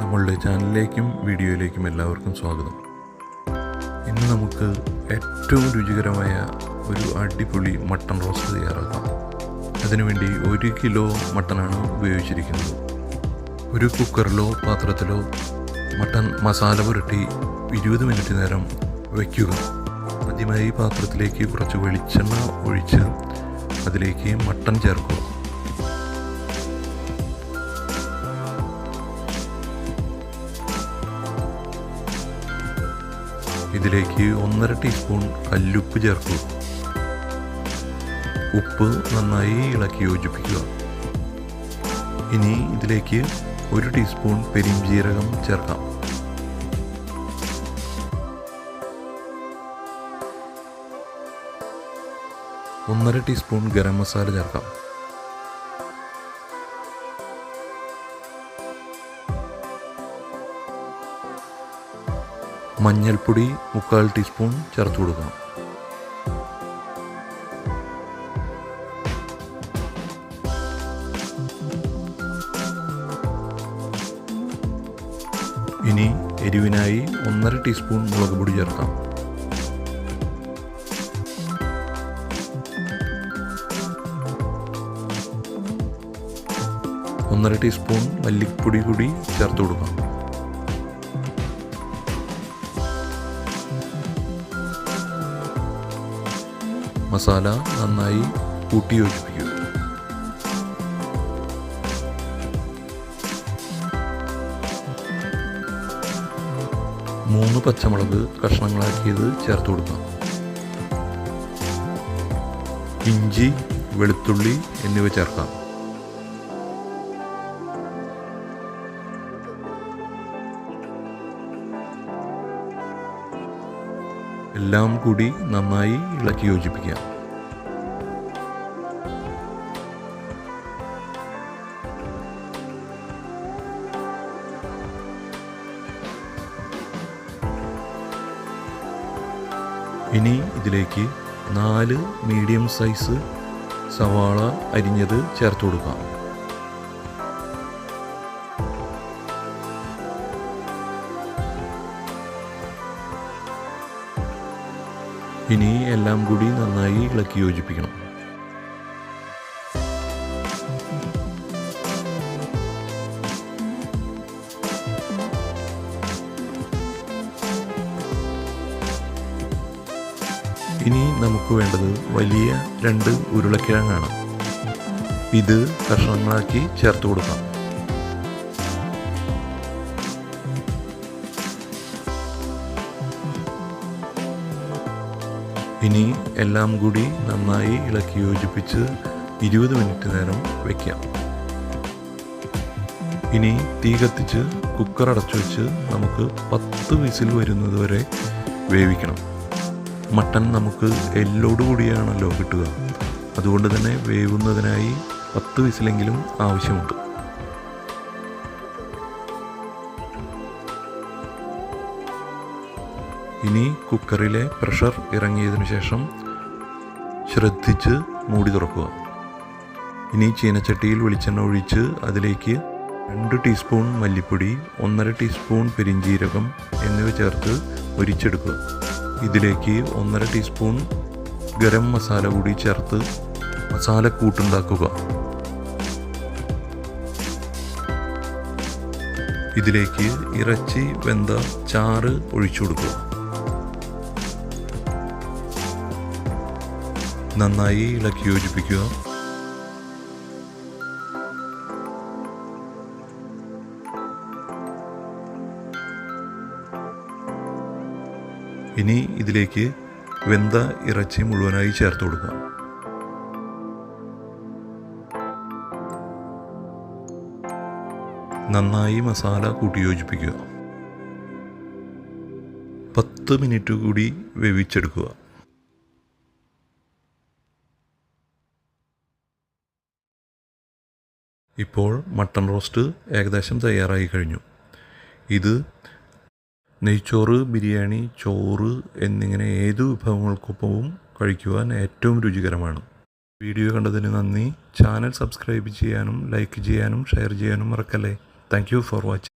നമ്മളുടെ ചാനലിലേക്കും വീഡിയോയിലേക്കും എല്ലാവർക്കും സ്വാഗതം. ഇന്ന് നമുക്ക് ഏറ്റവും രുചികരമായ ഒരു അടിപൊളി മട്ടൺ റോസ്റ്റ് തയ്യാറാക്കാം. അതിനുവേണ്ടി ഒരു കിലോ മട്ടനാണ് ഉപയോഗിച്ചിരിക്കുന്നത്. ഒരു കുക്കറിലോ പാത്രത്തിലോ മട്ടൺ മസാല പുരട്ടി ഇരുപത് മിനിറ്റ് നേരം വയ്ക്കുക. ആദ്യമായി പാത്രത്തിലേക്ക് കുറച്ച് വെളിച്ചെണ്ണ ഒഴിച്ച് അതിലേക്ക് മട്ടൺ ചേർക്കുക. ഇതിലേക്ക് ഒന്നര ടീസ്പൂൺ കല്ലുപ്പ് ചേർക്കുക. ഉപ്പ് നന്നായി ഇളക്കി യോജിപ്പിക്കുക. ഇനി ഇതിലേക്ക് ഒരു ടീസ്പൂൺ പെരിഞ്ജീരകം ചേർക്കാം. ഒന്നര ടീസ്പൂൺ ഗരം മസാല ചേർക്കാം. മഞ്ഞൾപ്പൊടി മുക്കാൽ ടീസ്പൂൺ ചേർത്ത് കൊടുക്കണം. ഇനി എരിവിനായി ഒന്നര ടീസ്പൂൺ മുളക് പൊടി ചേർക്കാം. ഒന്നര ടീസ്പൂൺ മല്ലിപ്പൊടി കൂടി ചേർത്ത് കൊടുക്കാം. മസാല നന്നായി കൂട്ടി യോജിപ്പിക്കുക മൂന്ന് പച്ചമുളക് കഷ്ണങ്ങളാക്കിയത് ചേർത്ത് കൊടുക്കാം. ഇഞ്ചി വെളുത്തുള്ളി എന്നിവ ചേർക്കാം. എല്ലാം കൂടി നന്നായി ഇളക്കി യോജിപ്പിക്കാം. ഇനി ഇതിലേക്ക് നാല് മീഡിയം സൈസ് സവാള അരിഞ്ഞത് ചേർത്ത് കൊടുക്കാം. ഇനി എല്ലാം കൂടി നന്നായി ഇളക്കി യോജിപ്പിക്കണം. ഇനി നമുക്ക് വേണ്ടത് വലിയ രണ്ട് ഉരുളക്കിഴങ്ങാണ്. ഇത് കഷ്ണങ്ങളാക്കി ചേർത്ത് കൊടുക്കാം. ഇനി എല്ലാം കൂടി നന്നായി ഇളക്കി യോജിപ്പിച്ച് ഇരുപത് മിനിറ്റ് നേരം വയ്ക്കാം ഇനി തീ കത്തിച്ച് കുക്കർ അടച്ചു വെച്ച് നമുക്ക് പത്ത് വിസിൽ വരുന്നത് വരെ വേവിക്കണം. മട്ടൻ നമുക്ക് എല്ലോട് കൂടിയാണല്ലോ കിട്ടുക. അതുകൊണ്ട് തന്നെ വേവുന്നതിനായി പത്ത് വിസിലെങ്കിലും ആവശ്യമുണ്ട്. ഇനി കുക്കറിലെ പ്രഷർ ഇറങ്ങിയതിനു ശേഷം ശ്രദ്ധിച്ച് മൂടി തുറക്കുക. ഇനി ചീനച്ചട്ടിയിൽ വെളിച്ചെണ്ണ ഒഴിച്ച് അതിലേക്ക് രണ്ട് ടീസ്പൂൺ മല്ലിപ്പൊടി ഒന്നര ടീസ്പൂൺ പെരിഞ്ജീരകം എന്നിവ ചേർത്ത് ഒരിച്ചെടുക്കുക. ഇതിലേക്ക് ഒന്നര ടീസ്പൂൺ ഗരം മസാല കൂടി ചേർത്ത് മസാല കൂട്ടുണ്ടാക്കുക. ഇതിലേക്ക് ഇറച്ചി വെന്ത ചാറ് ഒഴിച്ചു കൊടുക്കുക. നന്നായി ഇളക്കി യോജിപ്പിക്കുക. ഇനി ഇതിലേക്ക് വെന്ത ഇറച്ചി മുഴുവനായി ചേർത്ത് കൊടുക്കാം. നന്നായി മസാല കൂട്ടിയോജിപ്പിക്കുക. പത്ത് മിനിറ്റ് കൂടി വേവിച്ചെടുക്കുക. ഇപ്പോൾ മട്ടൺ റോസ്റ്റ് ഏകദേശം തയ്യാറായി കഴിഞ്ഞു. ഇത് നെയ്ച്ചോറ് ബിരിയാണി ചോറ് എന്നിങ്ങനെ ഏതു വിഭവങ്ങൾക്കൊപ്പവും കഴിക്കുവാൻ ഏറ്റവും രുചികരമാണ്. വീഡിയോ കണ്ടതിന് നന്ദി. ചാനൽ സബ്സ്ക്രൈബ് ചെയ്യാനും ലൈക്ക് ചെയ്യാനും ഷെയർ ചെയ്യാനും മറക്കല്ലേ. Thank for watching.